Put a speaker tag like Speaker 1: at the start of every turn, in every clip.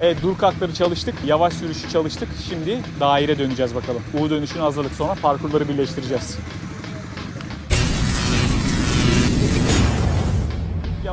Speaker 1: Evet dur kalkları çalıştık. Yavaş sürüşü çalıştık. Şimdi daire döneceğiz bakalım. U dönüşünü hazırladık sonra parkurları birleştireceğiz.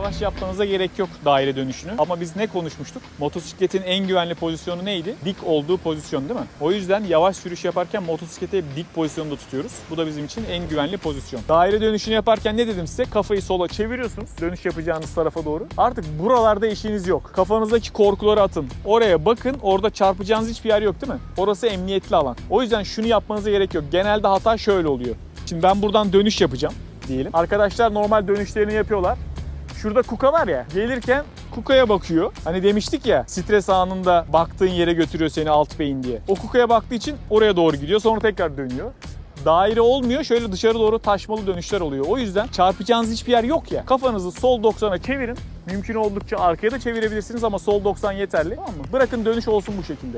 Speaker 1: Yavaş yapmanıza gerek yok daire dönüşünü. Ama biz ne konuşmuştuk? Motosikletin en güvenli pozisyonu neydi? Dik olduğu pozisyon değil mi? O yüzden yavaş sürüş yaparken motosikleti dik pozisyonda tutuyoruz. Bu da bizim için en güvenli pozisyon. Daire dönüşünü yaparken ne dedim size? Kafayı sola çeviriyorsunuz. Dönüş yapacağınız tarafa doğru. Artık buralarda işiniz yok. Kafanızdaki korkuları atın. Oraya bakın. Orada çarpacağınız hiçbir yer yok değil mi? Orası emniyetli alan. O yüzden şunu yapmanıza gerek yok. Genelde hata şöyle oluyor. Şimdi ben buradan dönüş yapacağım diyelim. Arkadaşlar normal dönüşlerini yapıyorlar. Şurada kuka var ya gelirken kukaya bakıyor. Hani demiştik ya stres anında baktığın yere götürüyor seni alt beyin diye. O kukaya baktığı için oraya doğru gidiyor sonra tekrar dönüyor. Daire olmuyor şöyle dışarı doğru taşmalı dönüşler oluyor. O yüzden çarpacağınız hiçbir yer yok ya. Kafanızı sol 90'a çevirin. Mümkün oldukça arkaya da çevirebilirsiniz ama sol 90 yeterli. Tamam mı? Bırakın dönüş olsun bu şekilde.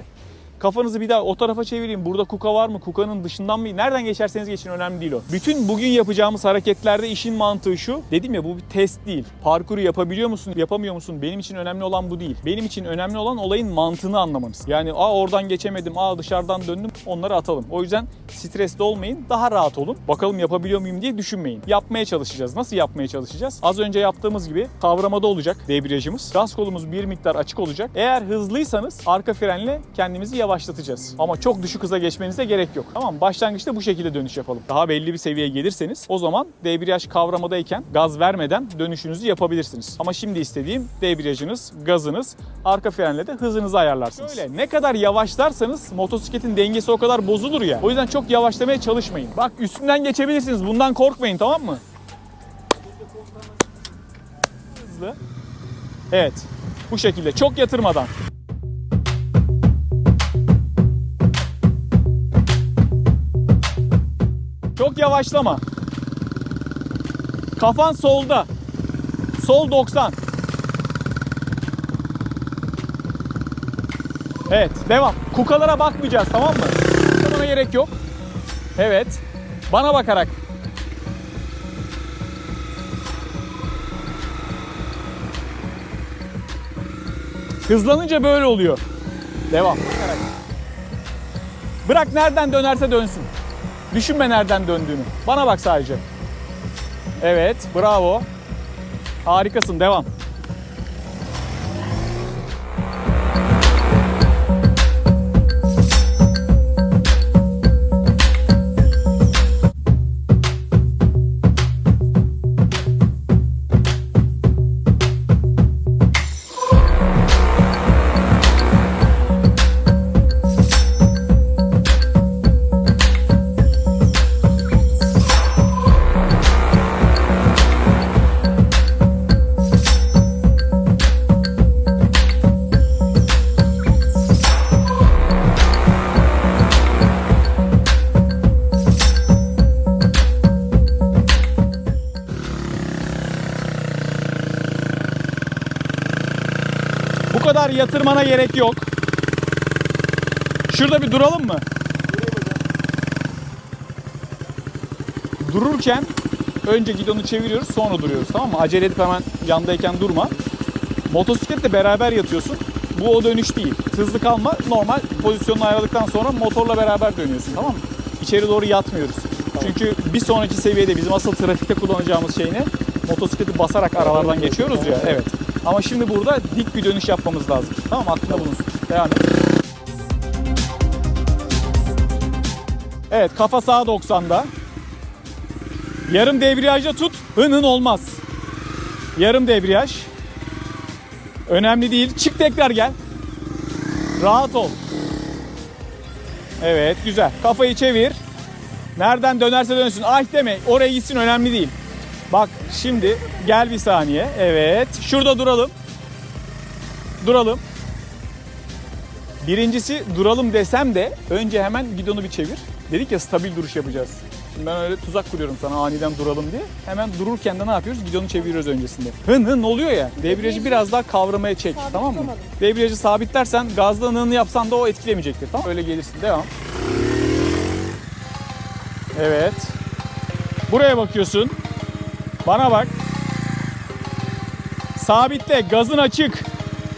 Speaker 1: Kafanızı bir daha o tarafa çevireyim. Burada kuka var mı? Kukanın dışından mı? Nereden geçerseniz geçin önemli değil o. Bütün bugün yapacağımız hareketlerde işin mantığı şu. Dedim ya bu bir test değil. Parkuru yapabiliyor musun, yapamıyor musun? Benim için önemli olan bu değil. Benim için önemli olan olayın mantığını anlamanız. Yani aa oradan geçemedim, aa dışarıdan döndüm. Onları atalım. O yüzden stresli olmayın. Daha rahat olun. Bakalım yapabiliyor muyum diye düşünmeyin. Yapmaya çalışacağız. Nasıl yapmaya çalışacağız? Az önce yaptığımız gibi kavramada olacak debriyajımız. Gaz kolumuz bir miktar açık olacak. Eğer hızlıysanız arka frenle kendimizi yavaşlatacağız. Ama çok düşük hıza geçmenize gerek yok. Tamam? Başlangıçta bu şekilde dönüş yapalım. Daha belli bir seviyeye gelirseniz o zaman debriyaj kavramadayken gaz vermeden dönüşünüzü yapabilirsiniz. Ama şimdi istediğim debriyajınız, gazınız, arka frenle de hızınızı ayarlarsınız. Böyle ne kadar yavaşlarsanız motosikletin dengesi o kadar bozulur ya. O yüzden çok yavaşlamaya çalışmayın. Bak üstünden geçebilirsiniz. Bundan korkmayın tamam mı? Hızlı. Evet. Bu şekilde çok yatırmadan. Çok yavaşlama. Kafan solda. Sol 90. Evet, devam. Kukalara bakmayacağız tamam mı? Bana gerek yok. Evet. Bana bakarak. Hızlanınca böyle oluyor. Devam. Bırak nereden dönerse dönsün. Düşünme nereden döndüğünü. Bana bak sadece. Evet, bravo. Harikasın, devam. Kadar yatırmana gerek yok. Şurada bir duralım mı? Dururken önce gidonu çeviriyoruz sonra duruyoruz tamam mı? Acele edip hemen yandayken durma. Motosikletle beraber yatıyorsun. Bu o dönüş değil. Hızlı kalma. Normal pozisyonunu ayarladıktan sonra motorla beraber dönüyorsun tamam mı? İçeri doğru yatmıyoruz. Çünkü bir sonraki seviyede bizim asıl trafikte kullanacağımız şey ne? Motosikleti basarak aralardan geçiyoruz ya. Evet. Ama şimdi burada dik bir dönüş yapmamız lazım. Tamam? Aklında bulunsun. Devam et. Evet kafa sağa 90'da. Yarım debriyajda tut. Hın hın olmaz. Yarım debriyaj. Önemli değil. Çık tekrar gel. Rahat ol. Evet güzel. Kafayı çevir. Nereden dönerse dönsün. Ay deme. Oraya gitsin önemli değil. Bak şimdi gel bir saniye. Evet. Şurada duralım. Duralım. Birincisi duralım desem de önce hemen gidonu bir çevir. Dedik ya stabil duruş yapacağız. Şimdi ben öyle tuzak kuruyorum sana aniden duralım diye. Hemen dururken de ne yapıyoruz? Gidonu çeviriyoruz öncesinde. Hın hın oluyor ya. Debriyajı biraz daha kavramaya çek. Tamam mı? Debriyajı sabitlersen gazda hını yapsan da o etkilemeyecektir. Tamam Öyle gelirsin. Devam. Evet. Buraya bakıyorsun. Bana bak. Sabitle. Gazın açık.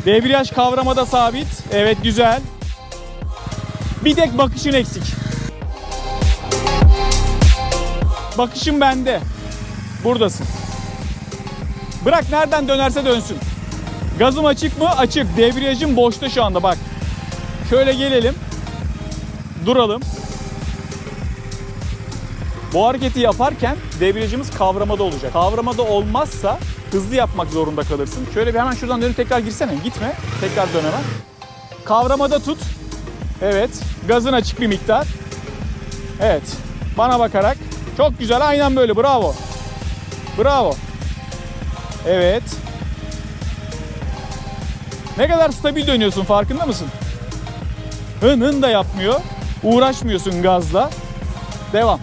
Speaker 1: Debriyaj kavramada sabit. Evet güzel. Bir tek bakışın eksik. Bakışın bende. Buradasın. Bırak nereden dönerse dönsün. Gazım açık mı? Açık. Debriyajım boşta şu anda bak. Şöyle gelelim. Duralım. Bu hareketi yaparken debriyajımız kavramada olacak. Kavramada olmazsa hızlı yapmak zorunda kalırsın. Şöyle bir hemen şuradan dönüp tekrar girsene. Gitme. Tekrar dön hemen. Kavramada tut. Evet. Gazın açık bir miktar. Evet. Bana bakarak. Çok güzel. Aynen böyle. Bravo. Bravo. Evet. Ne kadar stabil dönüyorsun farkında mısın? Hın hın da yapmıyor. Uğraşmıyorsun gazla. Devam.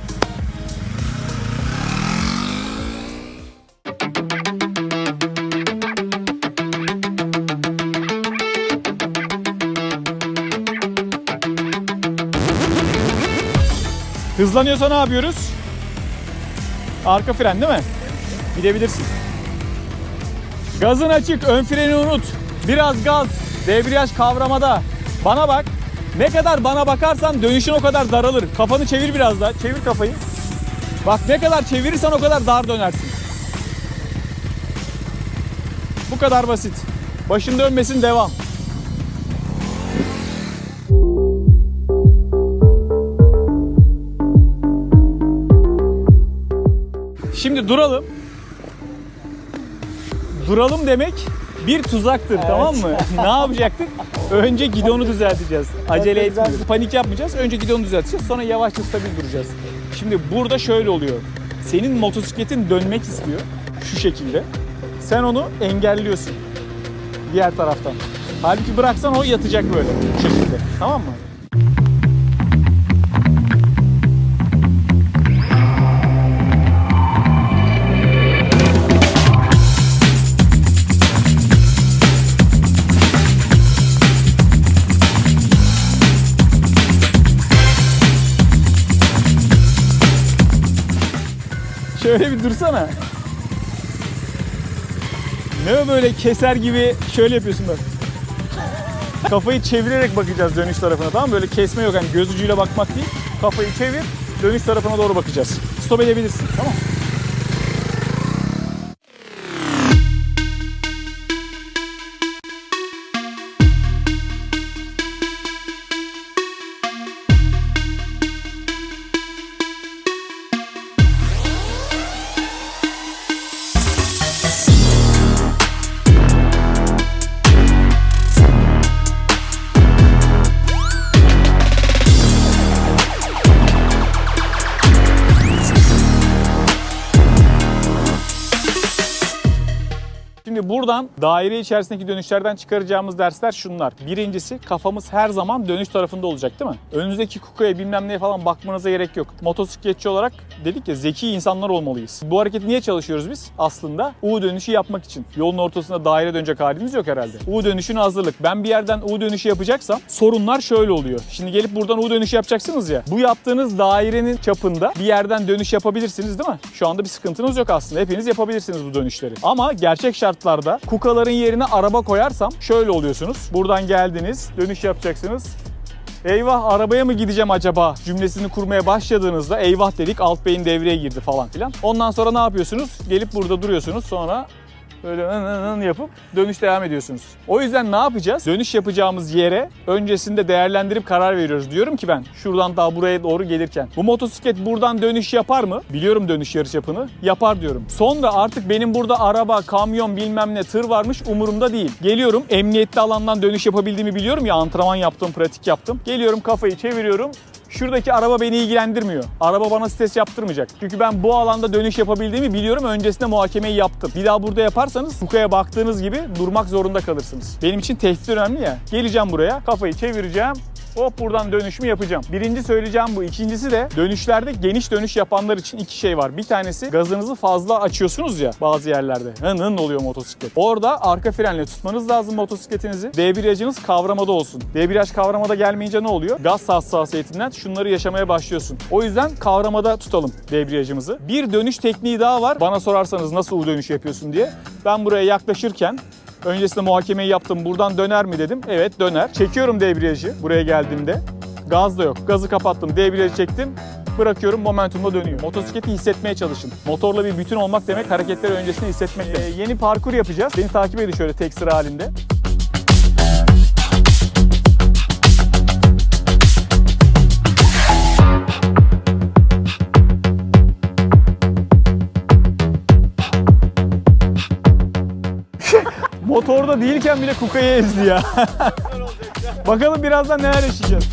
Speaker 1: Hızlanıyorsa ne yapıyoruz? Arka fren değil mi? Gidebilirsin. Gazın açık, ön freni unut. Biraz gaz, debriyaj kavramada. Bana bak. Ne kadar bana bakarsan dönüşün o kadar daralır. Kafanı çevir biraz daha. Çevir kafayı. Bak ne kadar çevirirsen o kadar dar dönersin. Bu kadar basit. Başın dönmesin devam. Şimdi duralım. Duralım demek bir tuzaktır tamam mı? ne yapacaktık? Önce gidonu düzelteceğiz. Acele etmeyeceğiz. Panik yapmayacağız. Önce gidonu düzelteceğiz. Sonra yavaşça stabil duracağız. Şimdi burada şöyle oluyor. Senin motosikletin dönmek istiyor. Şu şekilde. Sen onu engelliyorsun. Diğer taraftan. Halbuki bıraksan o yatacak böyle. Bu şekilde. Tamam mı? Şöyle bir dursana. Ne böyle keser gibi şöyle yapıyorsun bak. Kafayı çevirerek bakacağız dönüş tarafına tamam mı? Böyle kesme yok hani göz ucuyla bakmak değil. Kafayı çevir, dönüş tarafına doğru bakacağız. Stop edebilirsin tamam mı? Buradan daire içerisindeki dönüşlerden çıkaracağımız dersler şunlar. Birincisi kafamız her zaman dönüş tarafında olacak değil mi? Önünüzdeki kukaya bilmem neye falan bakmanıza gerek yok. Motosikletçi olarak dedik ya zeki insanlar olmalıyız. Bu hareketi niye çalışıyoruz biz? Aslında U dönüşü yapmak için. Yolun ortasında daire dönecek halimiz yok herhalde. U dönüşüne hazırlık. Ben bir yerden U dönüşü yapacaksam sorunlar şöyle oluyor. Şimdi gelip buradan U dönüşü yapacaksınız ya. Bu yaptığınız dairenin çapında bir yerden dönüş yapabilirsiniz değil mi? Şu anda bir sıkıntınız yok aslında. Hepiniz yapabilirsiniz bu dönüşleri. Ama gerçek şartlarda kukaların yerine araba koyarsam şöyle oluyorsunuz. Buradan geldiniz, dönüş yapacaksınız. Eyvah arabaya mı gideceğim acaba cümlesini kurmaya başladığınızda eyvah dedik alt beyin devreye girdi falan filan. Ondan sonra ne yapıyorsunuz? Gelip burada duruyorsunuz sonra böyle ın ın ın yapıp dönüş devam ediyorsunuz. O yüzden ne yapacağız? Dönüş yapacağımız yere öncesinde değerlendirip karar veriyoruz. Diyorum ki ben şuradan daha buraya doğru gelirken bu motosiklet buradan dönüş yapar mı? Biliyorum dönüş yarış yapını. Yapar diyorum. Sonra artık benim burada araba, kamyon bilmem ne tır varmış umurumda değil. Geliyorum emniyetli alandan dönüş yapabildiğimi biliyorum ya antrenman yaptım, pratik yaptım. Geliyorum kafayı çeviriyorum. Şuradaki araba beni ilgilendirmiyor. Araba bana stres yaptırmayacak. Çünkü ben bu alanda dönüş yapabildiğimi biliyorum. Öncesinde muhakemeyi yaptım. Bir daha burada yaparsanız Fuka'ya baktığınız gibi durmak zorunda kalırsınız. Benim için tehdit önemli ya. Geleceğim buraya, kafayı çevireceğim. Hop buradan dönüşümü yapacağım. Birinci söyleyeceğim bu. İkincisi de dönüşlerde geniş dönüş yapanlar için iki şey var. Bir tanesi gazınızı fazla açıyorsunuz ya bazı yerlerde. Hın hın oluyor motosiklet. Orada arka frenle tutmanız lazım motosikletinizi. Debriyajınız kavramada olsun. Debriyaj kavramada gelmeyince ne oluyor? Gaz hassasiyetinden şunları yaşamaya başlıyorsun. O yüzden kavramada tutalım debriyajımızı. Bir dönüş tekniği daha var. Bana sorarsanız nasıl U dönüş yapıyorsun diye. Ben buraya yaklaşırken Öncesinde muhakemeyi yaptım. Buradan döner mi dedim. Evet döner. Çekiyorum debriyajı buraya geldiğimde. Gaz da yok. Gazı kapattım. Debriyajı çektim. Bırakıyorum momentumla dönüyor. Motosikleti hissetmeye çalışın. Motorla bir bütün olmak demek hareketleri öncesinde hissetmek demek. yeni parkur yapacağız. Beni takip edin şöyle tek sıra halinde. Motorda değilken bile kukayı ezdi ya. Bakalım birazdan neler yaşayacağız.